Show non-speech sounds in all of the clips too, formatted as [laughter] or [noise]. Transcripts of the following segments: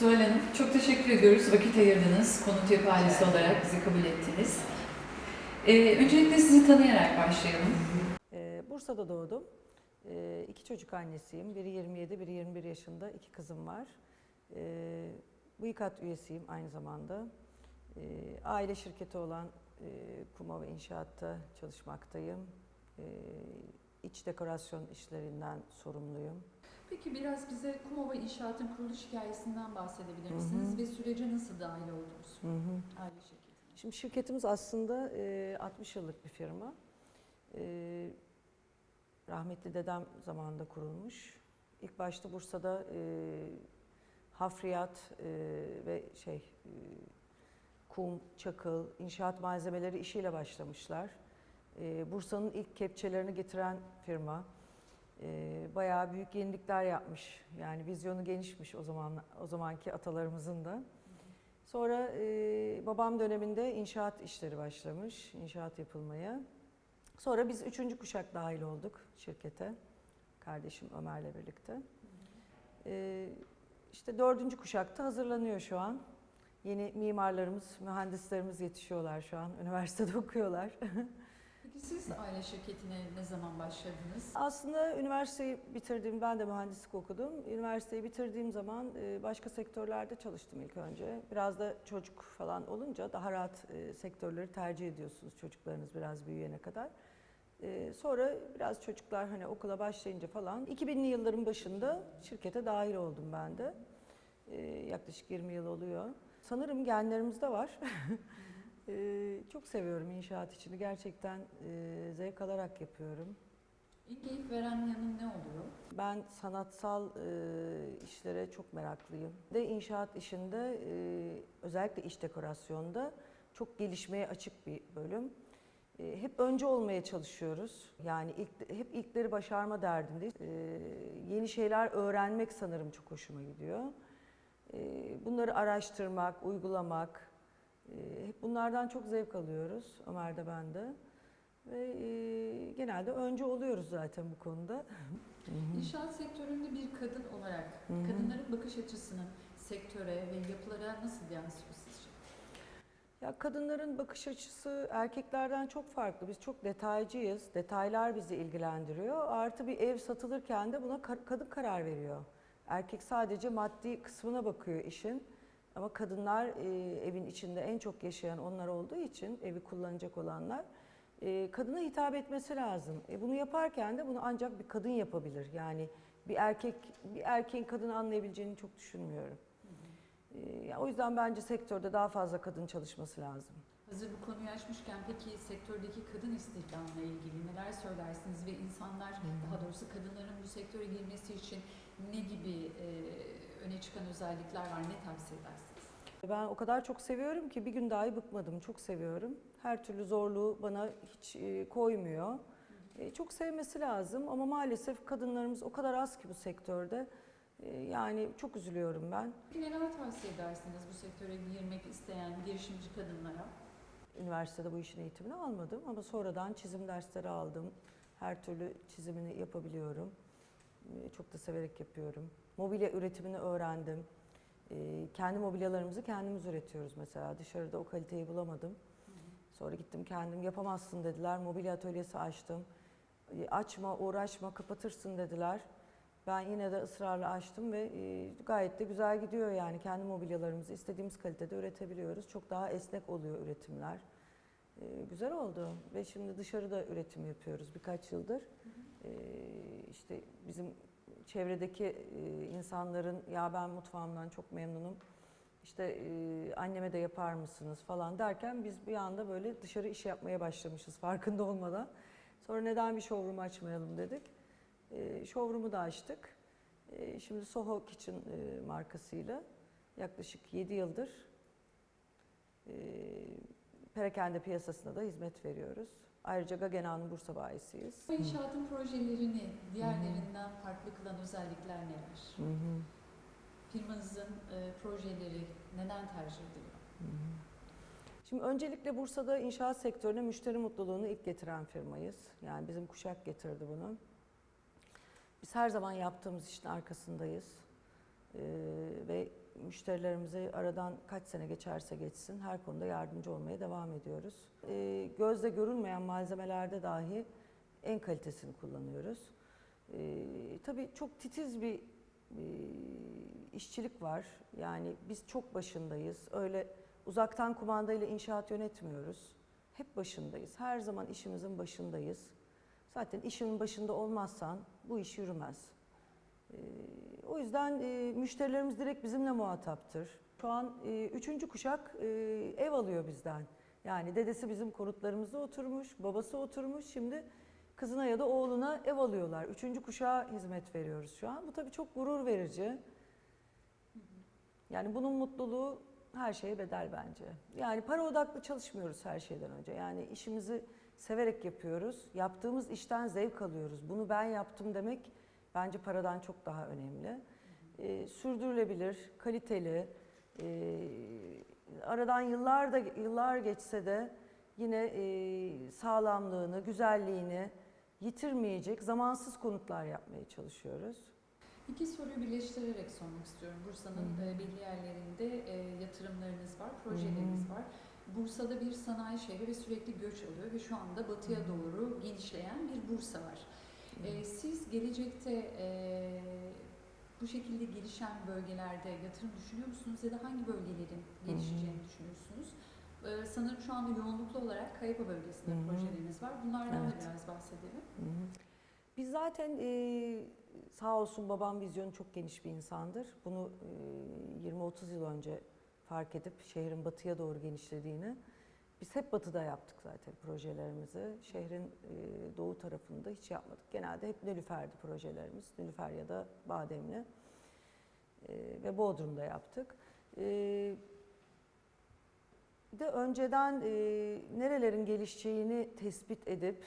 Zuhal Hanım çok teşekkür ediyoruz. Vakit ayırdınız. Konut yapı ailesi olarak bizi kabul ettiniz. Ee, öncelikle sizi tanıyarak başlayalım. Ee, Bursa'da doğdum. Ee, iki çocuk annesiyim. Biri 27, biri 21 yaşında. İki kızım var. Ee, bu İKAT üyesiyim aynı zamanda. Ee, aile şirketi olan e, Kuma ve İnşaat'ta çalışmaktayım. Ee, iç dekorasyon işlerinden sorumluyum. Peki biraz bize Kumova İnşaat'ın kuruluş hikayesinden bahsedebilir Hı misiniz hı. ve sürece nasıl dahil oldunuz aile şirketine? Şimdi şirketimiz aslında e, 60 yıllık bir firma. E, rahmetli dedem zamanında kurulmuş. İlk başta Bursa'da e, hafriyat e, ve şey e, kum, çakıl, inşaat malzemeleri işiyle başlamışlar. E, Bursa'nın ilk kepçelerini getiren firma. E, bayağı büyük yenilikler yapmış. Yani vizyonu genişmiş o zaman o zamanki atalarımızın da. Sonra e, babam döneminde inşaat işleri başlamış, inşaat yapılmaya. Sonra biz üçüncü kuşak dahil olduk şirkete, kardeşim Ömer'le birlikte. E, işte dördüncü kuşakta hazırlanıyor şu an. Yeni mimarlarımız, mühendislerimiz yetişiyorlar şu an, üniversitede [laughs] okuyorlar. Peki siz aile şirketine ne zaman başladınız? Aslında üniversiteyi bitirdiğim, ben de mühendislik okudum. Üniversiteyi bitirdiğim zaman e, başka sektörlerde çalıştım ilk önce. Biraz da çocuk falan olunca daha rahat e, sektörleri tercih ediyorsunuz çocuklarınız biraz büyüyene kadar. E, Sonra biraz çocuklar hani okula başlayınca falan 2000'li yılların başında şirkete dahil oldum ben de. Yaklaşık 20 yıl oluyor. Sanırım genlerimizde var. [laughs] E, Çok seviyorum inşaat işini. Gerçekten e, zevk alarak yapıyorum. İlk keyif veren yanı ne oluyor? Ben sanatsal e, işlere çok meraklıyım. De inşaat işinde e, özellikle iç dekorasyonda çok gelişmeye açık bir bölüm. E, hep önce olmaya çalışıyoruz. Yani ilk, hep ilkleri başarma derdindeyiz. E, yeni şeyler öğrenmek sanırım çok hoşuma gidiyor. E, bunları araştırmak, uygulamak, hep bunlardan çok zevk alıyoruz. Ömer de ben de. Ve e, genelde önce oluyoruz zaten bu konuda. İnşaat sektöründe bir kadın olarak kadınların bakış açısının sektöre ve yapılara nasıl yansıyor sizce? Ya kadınların bakış açısı erkeklerden çok farklı. Biz çok detaycıyız. Detaylar bizi ilgilendiriyor. Artı bir ev satılırken de buna ka- kadın karar veriyor. Erkek sadece maddi kısmına bakıyor işin. Ama kadınlar e, evin içinde en çok yaşayan onlar olduğu için evi kullanacak olanlar e, kadına hitap etmesi lazım. E, bunu yaparken de bunu ancak bir kadın yapabilir. Yani bir erkek bir erkeğin kadını anlayabileceğini çok düşünmüyorum. E, ya o yüzden bence sektörde daha fazla kadın çalışması lazım. Hazır bu konuyu açmışken peki sektördeki kadın istihdamla ilgili neler söylersiniz ve insanlar daha doğrusu kadınların bu sektöre girmesi için ne gibi e, öne çıkan özellikler var ne tavsiye edersiniz? Ben o kadar çok seviyorum ki bir gün dahi bıkmadım. Çok seviyorum. Her türlü zorluğu bana hiç e, koymuyor. E, Çok sevmesi lazım ama maalesef kadınlarımız o kadar az ki bu sektörde. E, Yani çok üzülüyorum ben. Neler tavsiye edersiniz bu sektöre girmek isteyen girişimci kadınlara? Üniversitede bu işin eğitimini almadım ama sonradan çizim dersleri aldım. Her türlü çizimini yapabiliyorum. E, Çok da severek yapıyorum. Mobilya üretimini öğrendim. E, Kendi mobilyalarımızı kendimiz üretiyoruz mesela. Dışarıda o kaliteyi bulamadım. Sonra gittim kendim yapamazsın dediler. Mobilya atölyesi açtım. E, Açma, uğraşma, kapatırsın dediler. Ben yine de ısrarla açtım ve e, gayet de güzel gidiyor yani. Kendi mobilyalarımızı istediğimiz kalitede üretebiliyoruz. Çok daha esnek oluyor üretimler. Güzel oldu ve şimdi dışarıda üretim yapıyoruz birkaç yıldır. E, işte bizim çevredeki e, insanların ya ben mutfağımdan çok memnunum. İşte e, anneme de yapar mısınız falan derken biz bir anda böyle dışarı iş yapmaya başlamışız farkında olmadan. Sonra neden bir showroom açmayalım dedik. E, showroom'u da açtık. E, şimdi Soho Kitchen markasıyla yaklaşık 7 yıldır perakende piyasasına da hizmet veriyoruz. Ayrıca Gaggenau'nun Bursa bayisiyiz. Bu inşaatın projelerini diğerlerinden farklı kılan özellikler neler? Hı hı. Firmanızın e, projeleri neden tercih ediliyor? Şimdi öncelikle Bursa'da inşaat sektörüne müşteri mutluluğunu ilk getiren firmayız. Yani bizim kuşak getirdi bunu. Biz her zaman yaptığımız işin arkasındayız. Ee, müşterilerimize aradan kaç sene geçerse geçsin her konuda yardımcı olmaya devam ediyoruz. E, gözle görülmeyen malzemelerde dahi en kalitesini kullanıyoruz. E, tabii çok titiz bir e, işçilik var. Yani biz çok başındayız. Öyle uzaktan kumandayla inşaat yönetmiyoruz. Hep başındayız. Her zaman işimizin başındayız. Zaten işinin başında olmazsan bu iş yürümez. O yüzden e, müşterilerimiz direkt bizimle muhataptır. Şu an e, üçüncü kuşak e, ev alıyor bizden. Yani dedesi bizim konutlarımızda oturmuş, babası oturmuş. Şimdi kızına ya da oğluna ev alıyorlar. Üçüncü kuşağa hizmet veriyoruz şu an. Bu tabii çok gurur verici. Yani bunun mutluluğu her şeye bedel bence. Yani para odaklı çalışmıyoruz her şeyden önce. Yani işimizi severek yapıyoruz. Yaptığımız işten zevk alıyoruz. Bunu ben yaptım demek bence paradan çok daha önemli. Ee, sürdürülebilir, kaliteli, e, aradan yıllar da yıllar geçse de yine e, sağlamlığını, güzelliğini yitirmeyecek zamansız konutlar yapmaya çalışıyoruz. İki soruyu birleştirerek sormak istiyorum. Bursa'nın e, belli yerlerinde e, yatırımlarınız var, projeleriniz hı. var. Bursa'da bir sanayi şehri ve sürekli göç alıyor ve şu anda batıya doğru genişleyen bir Bursa var. E, siz gelecekte e, bu şekilde gelişen bölgelerde yatırım düşünüyor musunuz ya da hangi bölgelerin gelişeceğini düşünüyorsunuz? E, sanırım şu anda yoğunluklu olarak Kayapa bölgesinde Hı hı. projeleriniz var. Bunlardan Evet. da biraz bahsedelim. Hı hı. Biz zaten e, sağ olsun babam vizyonu çok geniş bir insandır. Bunu e, 20-30 yıl önce fark edip şehrin batıya doğru genişlediğini biz hep batıda yaptık zaten projelerimizi. Şehrin e, doğu tarafında hiç yapmadık. Genelde hep Nilüfer'di projelerimiz. Nilüfer ya da Bademli E, ve Bodrum'da yaptık. E, de önceden e, nerelerin gelişeceğini tespit edip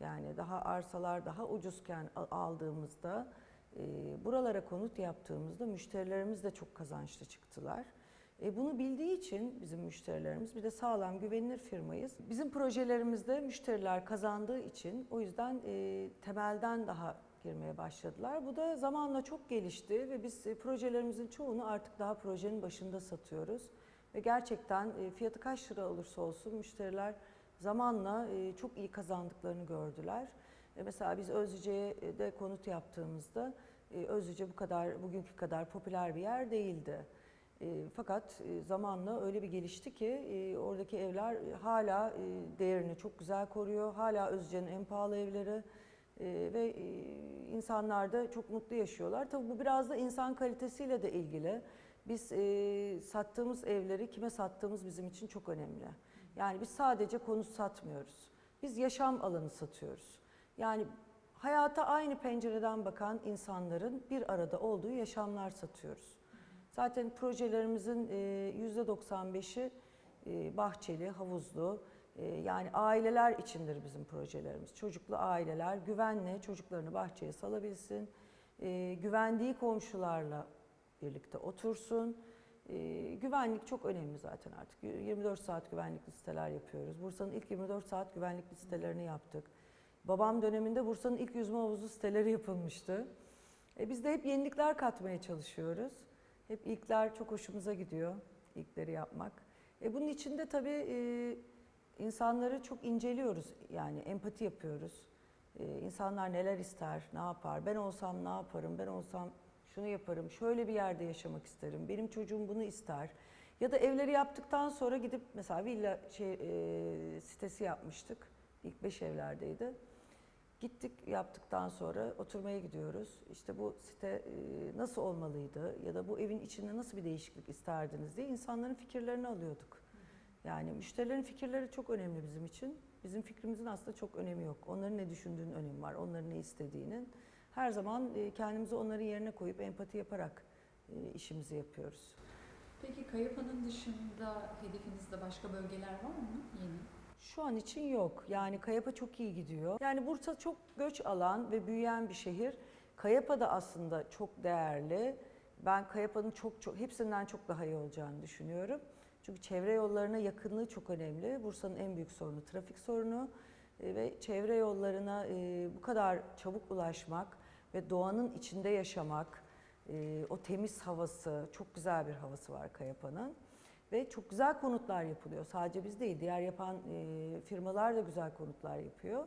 yani daha arsalar daha ucuzken al- aldığımızda e, buralara konut yaptığımızda müşterilerimiz de çok kazançlı çıktılar. E, bunu bildiği için bizim müşterilerimiz bir de sağlam güvenilir firmayız. Bizim projelerimizde müşteriler kazandığı için o yüzden e, temelden daha girmeye başladılar. Bu da zamanla çok gelişti ve biz e, projelerimizin çoğunu artık daha projenin başında satıyoruz. Ve gerçekten e, fiyatı kaç lira olursa olsun müşteriler zamanla e, çok iyi kazandıklarını gördüler. E, Mesela biz Özlüce'ye de konut yaptığımızda e, Özlüce bu kadar bugünkü kadar popüler bir yer değildi. E, Fakat e, zamanla öyle bir gelişti ki e, oradaki evler hala değerini çok güzel koruyor. Hala Özlüce'nin en pahalı evleri ve insanlar da çok mutlu yaşıyorlar. Tabii bu biraz da insan kalitesiyle de ilgili. Biz sattığımız evleri kime sattığımız bizim için çok önemli. Yani biz sadece konut satmıyoruz. Biz yaşam alanı satıyoruz. Yani hayata aynı pencereden bakan insanların bir arada olduğu yaşamlar satıyoruz. Zaten projelerimizin e, %95'i e, bahçeli, havuzlu, e, yani aileler içindir bizim projelerimiz. Çocuklu aileler güvenle çocuklarını bahçeye salabilsin, e, güvendiği komşularla birlikte otursun. E, güvenlik çok önemli zaten artık. 24 saat güvenlik listeler yapıyoruz. Bursa'nın ilk 24 saat güvenlik listelerini yaptık. Babam döneminde Bursa'nın ilk yüzme havuzu siteleri yapılmıştı. E, biz de hep yenilikler katmaya çalışıyoruz. Hep ilkler çok hoşumuza gidiyor, ilkleri yapmak. E, bunun içinde tabii e, insanları çok inceliyoruz. Yani empati yapıyoruz. E, insanlar neler ister, ne yapar, ben olsam ne yaparım, ben olsam şunu yaparım, şöyle bir yerde yaşamak isterim, benim çocuğum bunu ister. Ya da evleri yaptıktan sonra gidip mesela villa şey, e, sitesi yapmıştık. İlk beş evlerdeydi. Gittik yaptıktan sonra oturmaya gidiyoruz. İşte bu site e, nasıl olmalıydı ya da bu evin içinde nasıl bir değişiklik isterdiniz diye insanların fikirlerini alıyorduk. Yani müşterilerin fikirleri çok önemli bizim için. Bizim fikrimizin aslında çok önemi yok. Onların ne düşündüğünün önemi var, onların ne istediğinin. Her zaman e, kendimizi onların yerine koyup empati yaparak e, işimizi yapıyoruz. Peki Kayapa'nın dışında hedefinizde başka bölgeler var mı yeni? Şu an için yok. Yani Kayapa çok iyi gidiyor. Yani Bursa çok göç alan ve büyüyen bir şehir. Kayapa da aslında çok değerli. Ben Kayapa'nın çok çok hepsinden çok daha iyi olacağını düşünüyorum. Çünkü çevre yollarına yakınlığı çok önemli. Bursa'nın en büyük sorunu trafik sorunu E, ve çevre yollarına e, bu kadar çabuk ulaşmak ve doğanın içinde yaşamak e, o temiz havası, çok güzel bir havası var Kayapa'nın. Ve çok güzel konutlar yapılıyor. Sadece biz değil, diğer yapan e, firmalar da güzel konutlar yapıyor.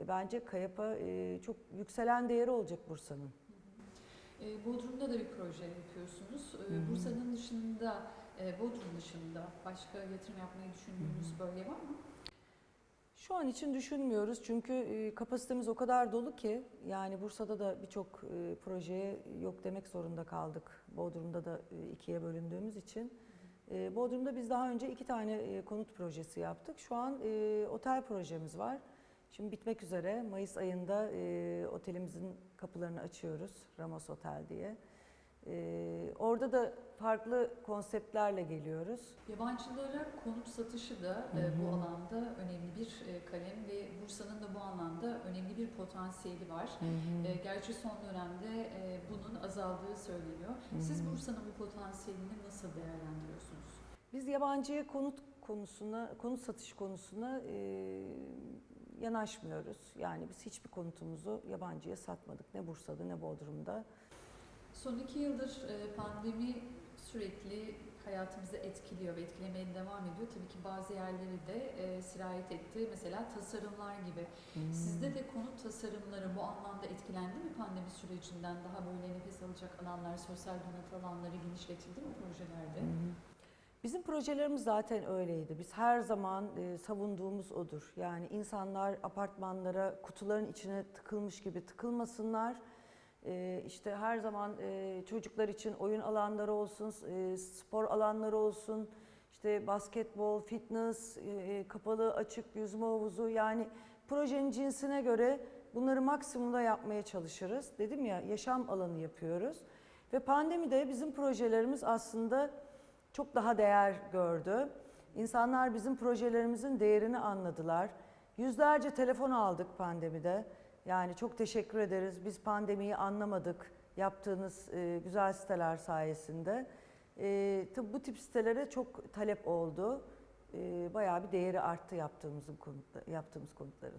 E, bence Kayapa e, çok yükselen değeri olacak Bursa'nın. E, Bodrum'da da bir proje yapıyorsunuz. E. Bursa'nın dışında, e, Bodrum dışında başka yatırım yapmayı düşündüğünüz bölge var mı? Şu an için düşünmüyoruz çünkü kapasitemiz o kadar dolu ki yani Bursa'da da birçok projeye yok demek zorunda kaldık. Bodrum'da da ikiye bölündüğümüz için. E, Bodrum'da biz daha önce iki tane e, konut projesi yaptık. Şu an e, otel projemiz var. Şimdi bitmek üzere. Mayıs ayında e, otelimizin kapılarını açıyoruz. Ramos Otel diye. E, orada da farklı konseptlerle geliyoruz. Yabancılara konut satışı da Hı e, hı. bu alanda önemli bir e, kalem ve Bursa'nın da bu anlamda önemli bir potansiyeli var. E, Gerçi son dönemde bunun azaldığı söyleniyor. Siz Hı hı. Bursa'nın bu potansiyelini nasıl değerlendiriyorsunuz? Biz yabancıya konut konusuna, konut satış konusuna e, yanaşmıyoruz. Yani biz hiçbir konutumuzu yabancıya satmadık. Ne Bursa'da ne Bodrum'da. Son iki yıldır e, pandemi sürekli hayatımızı etkiliyor ve etkilemeye devam ediyor. Tabii ki bazı yerleri de e, sirayet etti. Mesela tasarımlar gibi. Sizde de konut tasarımları bu anlamda etkilendi mi pandemi sürecinden? Daha böyle nefes alacak alanlar, sosyal donatı alanları genişletildi mi projelerde? Hı. Bizim projelerimiz zaten öyleydi. Biz her zaman e, savunduğumuz odur. Yani insanlar apartmanlara kutuların içine tıkılmış gibi tıkılmasınlar. E, işte her zaman e, çocuklar için oyun alanları olsun, e, spor alanları olsun, işte basketbol, fitness, e, kapalı açık yüzme havuzu yani projenin cinsine göre bunları maksimumda yapmaya çalışırız. Dedim ya yaşam alanı yapıyoruz. Ve pandemide bizim projelerimiz aslında çok daha değer gördü. İnsanlar bizim projelerimizin değerini anladılar. Yüzlerce telefon aldık pandemide. Yani çok teşekkür ederiz. Biz pandemiyi anlamadık yaptığınız e, güzel siteler sayesinde. E, tabii bu tip sitelere çok talep oldu. E, bayağı bir değeri arttı yaptığımızın konutla, yaptığımız konutların.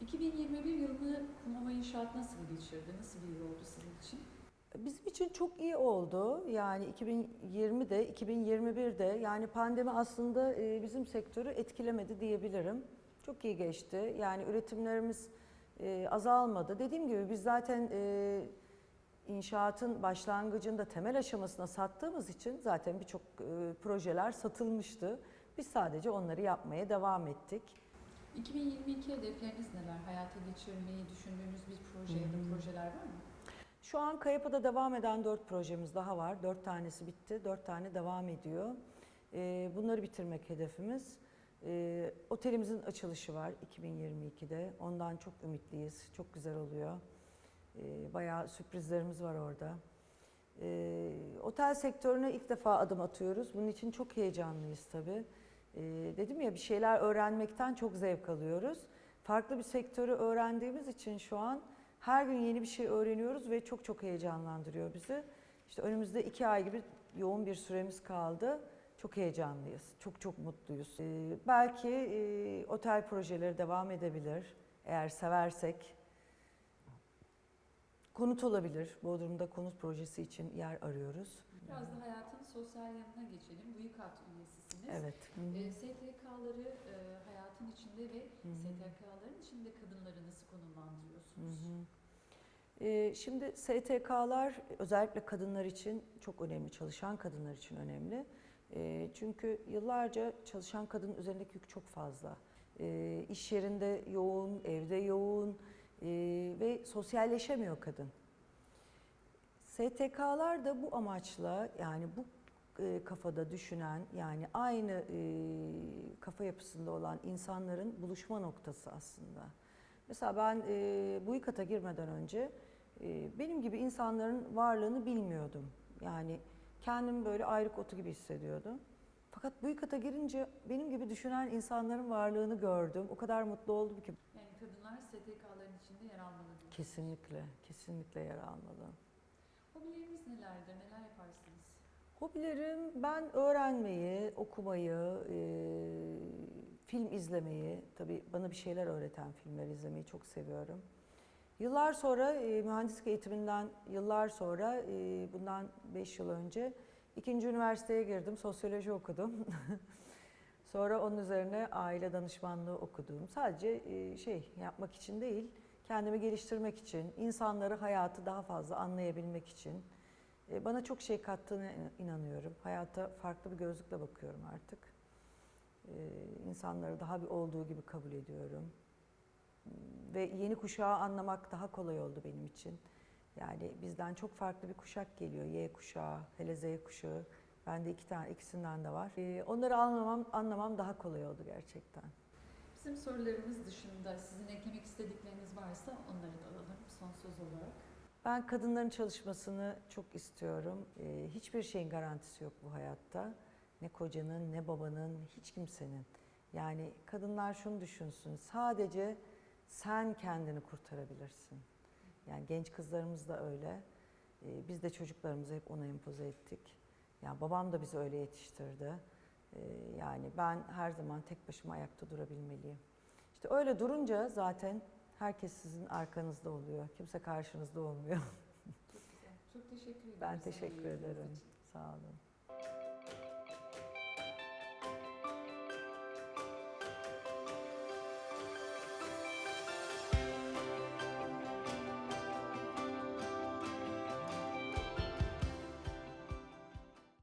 2021 yılını Kumama İnşaat nasıl geçirdi? Nasıl bir yıl oldu sizin için? Bizim için çok iyi oldu. Yani 2020'de, 2021'de yani pandemi aslında bizim sektörü etkilemedi diyebilirim. Çok iyi geçti. Yani üretimlerimiz e, azalmadı. Dediğim gibi biz zaten e, inşaatın başlangıcında temel aşamasına sattığımız için zaten birçok e, projeler satılmıştı. Biz sadece onları yapmaya devam ettik. 2022 hedefleriniz neler? Hayata geçirmeyi düşündüğünüz bir proje ya da hı. projeler var mı? Şu an Kayapa'da devam eden dört projemiz daha var. Dört tanesi bitti, dört tane devam ediyor. Ee, bunları bitirmek hedefimiz. Ee, otelimizin açılışı var 2022'de. Ondan çok ümitliyiz. Çok güzel oluyor. Ee, bayağı sürprizlerimiz var orada. Ee, otel sektörüne ilk defa adım atıyoruz. Bunun için çok heyecanlıyız tabii. Ee, dedim ya bir şeyler öğrenmekten çok zevk alıyoruz. Farklı bir sektörü öğrendiğimiz için şu an her gün yeni bir şey öğreniyoruz ve çok çok heyecanlandırıyor bizi. İşte önümüzde iki ay gibi yoğun bir süremiz kaldı. Çok heyecanlıyız, çok çok mutluyuz. Ee, belki e, otel projeleri devam edebilir eğer seversek. Konut olabilir. Bodrum'da konut projesi için yer arıyoruz. Biraz da hayatın sosyal yanına geçelim. Bu YİKAT üyesisiniz. Evet. E, STK'ları e, hayatın içinde ve. STK'ların içinde kadınları nasıl konumlandırıyorsunuz? Hı hı. Ee, şimdi STK'lar özellikle kadınlar için çok önemli, çalışan kadınlar için önemli. Ee, çünkü yıllarca çalışan kadının üzerindeki yük çok fazla. Ee, iş yerinde yoğun, evde yoğun ee, ve sosyalleşemiyor kadın. STK'lar da bu amaçla yani bu e, kafada düşünen yani aynı e, kafa yapısında olan insanların buluşma noktası aslında. Mesela ben e, bu ikata girmeden önce e, benim gibi insanların varlığını bilmiyordum. Yani kendimi böyle ayrık otu gibi hissediyordum. Fakat bu ikata girince benim gibi düşünen insanların varlığını gördüm. O kadar mutlu oldum ki. Yani kadınlar STK'ların içinde yer almalı diyorsunuz. Kesinlikle, kesinlikle yer almalı. Hobileriniz nelerdir? Neler yaparsınız? Hobilerim ben öğrenmeyi, okumayı, e, film izlemeyi, tabii bana bir şeyler öğreten filmler izlemeyi çok seviyorum. Yıllar sonra e, mühendislik eğitiminden yıllar sonra e, bundan 5 yıl önce ikinci üniversiteye girdim. Sosyoloji okudum. [laughs] sonra onun üzerine aile danışmanlığı okudum. Sadece e, şey yapmak için değil, kendimi geliştirmek için, insanları, hayatı daha fazla anlayabilmek için. E, bana çok şey kattığına inanıyorum. Hayata farklı bir gözlükle bakıyorum artık. E, insanları daha bir olduğu gibi kabul ediyorum ve yeni kuşağı anlamak daha kolay oldu benim için. Yani bizden çok farklı bir kuşak geliyor. Y kuşağı, hele Z kuşağı. Bende iki tane, ikisinden de var. Ee, onları anlamam, anlamam daha kolay oldu gerçekten. Bizim sorularımız dışında sizin eklemek istedikleriniz varsa onları da alalım son söz olarak. Ben kadınların çalışmasını çok istiyorum. Ee, hiçbir şeyin garantisi yok bu hayatta. Ne kocanın, ne babanın, hiç kimsenin. Yani kadınlar şunu düşünsün, sadece sen kendini kurtarabilirsin. Yani genç kızlarımız da öyle. Ee, biz de çocuklarımızı hep ona empoze ettik. Yani babam da bizi öyle yetiştirdi. Ee, yani ben her zaman tek başıma ayakta durabilmeliyim. İşte öyle durunca zaten herkes sizin arkanızda oluyor. Kimse karşınızda olmuyor. Çok güzel. Çok teşekkür ederim. Ben teşekkür ederim. Sağ olun.